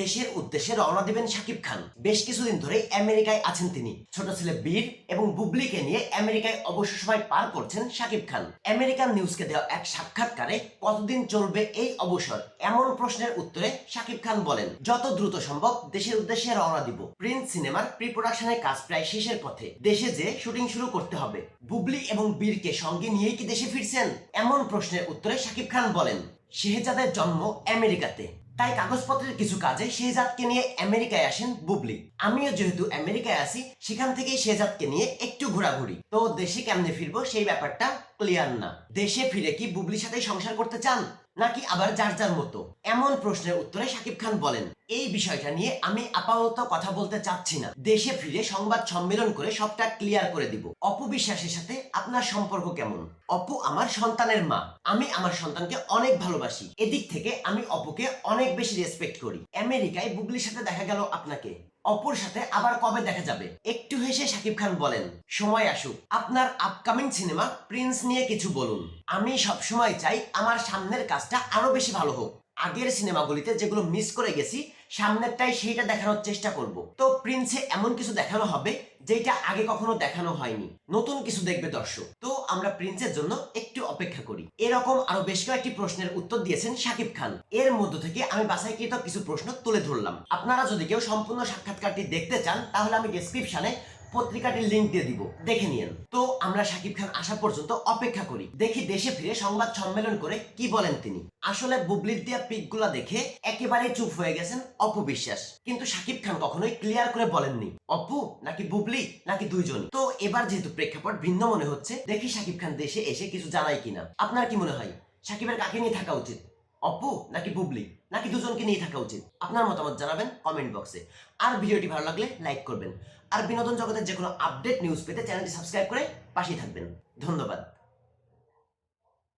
দেশের উদ্দেশ্যে রওনা দিবেন শাকিব খান। বেশ কিছুদিন ধরে আমেরিকায় আছেন তিনি। ছোট ছেলে বীর এবং বুবলিকে নিয়ে আমেরিকায় অবসর সময় পার করছেন শাকিব খান। আমেরিকান নিউজকে দেওয়া এক সাক্ষাৎকারে কতদিন চলবে এই অবসর এমন প্রশ্নের উত্তরে শাকিব খান বলেন, যত দ্রুত সম্ভব দেশের উদ্দেশ্যে রওনা দিব। প্রিন্স সিনেমার প্রি প্রোডাকশনের কাজ প্রায় শেষের পথে। দেশে যে শুটিং শুরু করতে হবে। বুবলি এবং বীরকে সঙ্গে নিয়েই কি দেশে ফিরছেন? এমন প্রশ্নের উত্তরে শাকিব খান বলেন, শেহজাদের জন্ম আমেরিকাতে। তাই কাগজপত্রের কিছু কাজে শেহজাদকে নিয়ে আমেরিকায় আসেন বুবলি। আমিও যেহেতু আমেরিকায় আছি, সেখান থেকেই শেহজাদকে নিয়ে একটু ঘোরাঘুরি। তো দেশে কেমনে ফিরবো সেই ব্যাপারটা ক্লিয়ার না। দেশে ফিরে কি বুবলির সাথে সংসার করতে চান? নাকি আবার যার যার মতো? এমন প্রশ্নের উত্তরে শাকিব খান বলেন, এই বিষয়টা নিয়ে আমি আপাতত কথা বলতে চাচ্ছি না। দেশে ফিরে সংবাদ সম্মেলন করে সবটা ক্লিয়ার করে দিব। অপু বিশ্বাসের সাথে আপনার সম্পর্ক কেমন? অপু আমার সন্তানের মা। আমি আমার সন্তানকে অনেক ভালোবাসি। এদিক থেকে আমি অপুকে অনেক বেশি রেসপেক্ট করি। আমেরিকায় বুবলির সাথে দেখা গেল আপনাকে। অপুর সাথে আবার কবে দেখা যাবে? একটু হেসে শাকিব খান বলেন, সময় আসুক। আপনার আপকামিং সিনেমা প্রিন্স নিয়ে কিছু বলুন। আমি সবসময় চাই আমার সামনের কাজটা আরও বেশি ভালো হোক। আগের সিনেমাগুলিতে যেগুলো মিস করে গেছি, সামনেরটাই সেইটা দেখানোর চেষ্টা করব। তো প্রিন্সে এমন কিছু দেখানো হবে যেটা আগে কখনো দেখানো হয়নি। নতুন কিছু দেখবে দর্শক। তো আমরা প্রিন্সের জন্য একটু অপেক্ষা করি। এরকম আরও বেশ কয়েকটি প্রশ্নের উত্তর দিয়েছেন সাকিব খান। এর মধ্য থেকে আমি বাছাইকৃত কিছু প্রশ্ন তুলে ধরলাম। আপনারা যদি কেউ সম্পূর্ণ সাক্ষাৎকারটি দেখতে চান, তাহলে আমি ডেসক্রিপশনে পত্রিকাটির লিংক দিয়ে দিব, দেখে নিন তো আমরা শাকিব খান আসা পর্যন্ত অপেক্ষা করি। দেখি দেশে ফিরে সংবাদ সম্মেলন করে কি বলেন তিনি। আসলে বুবলির দেয়া পিকগুলা দেখে একেবারে চুপ হয়ে গেছেন অপু বিশ্বাস। কিন্তু শাকিব খান কখনোই ক্লিয়ার করে বলেননি। অপু, নাকি বুবলি, নাকি দুইজন তো এবার যেহেতু প্রেক্ষাপট ভিন্ন মনে হচ্ছে, দেখি শাকিব খান দেশে এসে কিছু জানায় কিনা। আপনার কি মনে হয়? শাকিবের কাকে নিয়ে থাকা উচিত? অপু নাকি বুবলি? নাকি দুজনকে নিয়ে থাকা উচিত? আপনার মতামত জানাবেন কমেন্ট বক্সে আর ভিডিওটি ভালো লাগলে লাইক করবেন। আর বিনোদন জগতের যে কোনো আপডেট নিউজ পেতে চ্যানেলটি সাবস্ক্রাইব করে পাশেই থাকবেন। ধন্যবাদ।